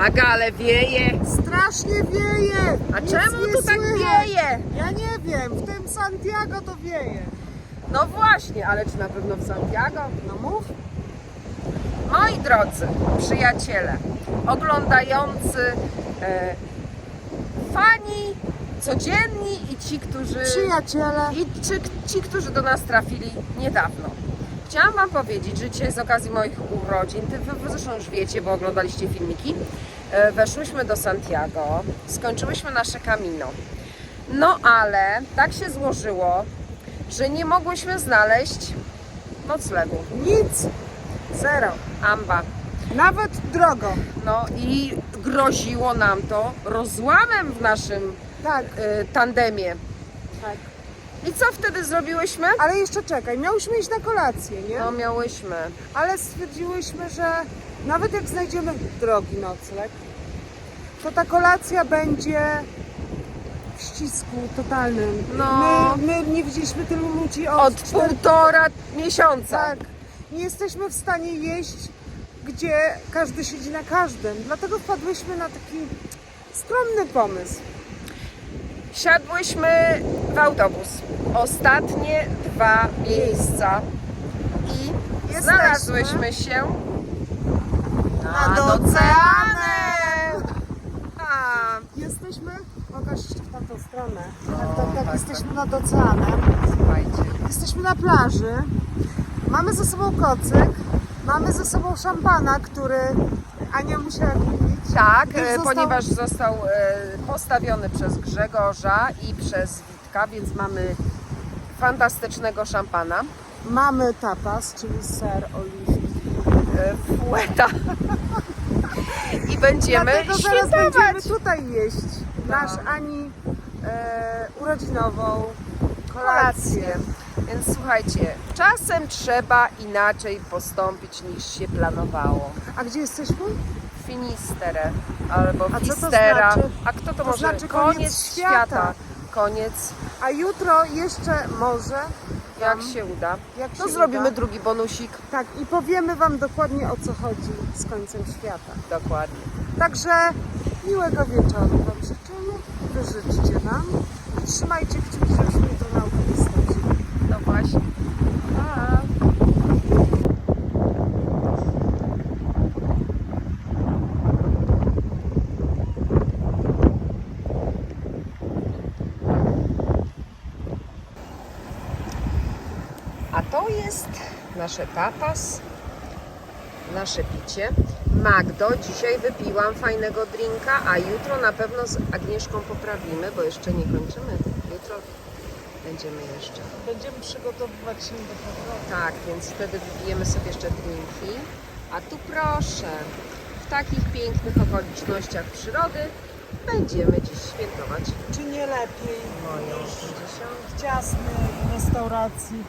Aga, ale wieje. Strasznie wieje! A Nic czemu nie tu tak słychać. wieje? Ja nie wiem, w tym Santiago to wieje. No właśnie, ale czy na pewno w Santiago? No mów. Moi drodzy przyjaciele, oglądający e, fani codzienni i ci, którzy Przyjaciele. i czy, ci, którzy do nas trafili niedawno. Chciałam Wam powiedzieć, że dzisiaj z okazji moich urodzin, ty wy, zresztą już wiecie, bo oglądaliście filmiki, e, weszłyśmy do Santiago, skończyłyśmy nasze Camino. No ale tak się złożyło, że nie mogłyśmy znaleźć noclegu. Nic. Zero. Amba. Nawet drogo. No i groziło nam to rozłamem w naszym Tak, y, tandemie. tak. I co wtedy zrobiłyśmy? Ale jeszcze czekaj, miałyśmy iść na kolację, nie? No miałyśmy. Ale stwierdziłyśmy, że nawet jak znajdziemy drogi nocleg, to ta kolacja będzie w ścisku totalnym. No. My, my nie widzieliśmy tylu ludzi od, Od półtora miesiąca. Tak. Nie jesteśmy w stanie jeść, gdzie każdy siedzi na każdym. Dlatego wpadłyśmy na taki skromny pomysł. Siadłyśmy w autobus. Ostatnie dwa miejsca. I Jesteśmy. znalazłyśmy się Nad oceanem. A, Jesteśmy, pokaż jeszcze w tamtą stronę. Tak, tak, tak, tak, jesteśmy nad oceanem. słuchajcie. Jesteśmy na plaży. Mamy ze sobą kocyk. Mamy ze sobą szampana, który Ania musiała kupić. Tak, e, został- ponieważ został e, postawiony przez Grzegorza i przez Witka, więc mamy fantastycznego szampana. Mamy tapas, czyli ser, oliwki. e, Fueta. I będziemy Dlatego zaraz świętować. będziemy tutaj jeść nasz Ani e, urodzinową kolację. kolację. Więc słuchajcie, czasem trzeba inaczej postąpić niż się planowało. A gdzie jesteśmy? Finisterre albo A co to Fistera. znaczy? A kto to, może? znaczy koniec świata. Koniec, A jutro jeszcze może, jak Tam. się uda. jak To się zrobimy uda. drugi bonusik. Tak, i powiemy Wam dokładnie o co chodzi z końcem świata. Dokładnie. Także miłego wieczoru Wam życzymy, Wy życzcie nam. I trzymajcie kciuki, żebyśmy jutro na auto nie stracili. No właśnie. Pa. A to jest nasze tapas, nasze picie. Magdo, dzisiaj wypiłam fajnego drinka, a jutro na pewno z Agnieszką poprawimy, bo jeszcze nie kończymy. Jutro będziemy jeszcze. Będziemy przygotowywać się do powrotu. Tak, więc wtedy wypijemy sobie jeszcze drinki. A tu proszę, w takich pięknych okolicznościach przyrody będziemy dziś świętować Czy nie lepiej moją niż 50. w ciasnej restauracji?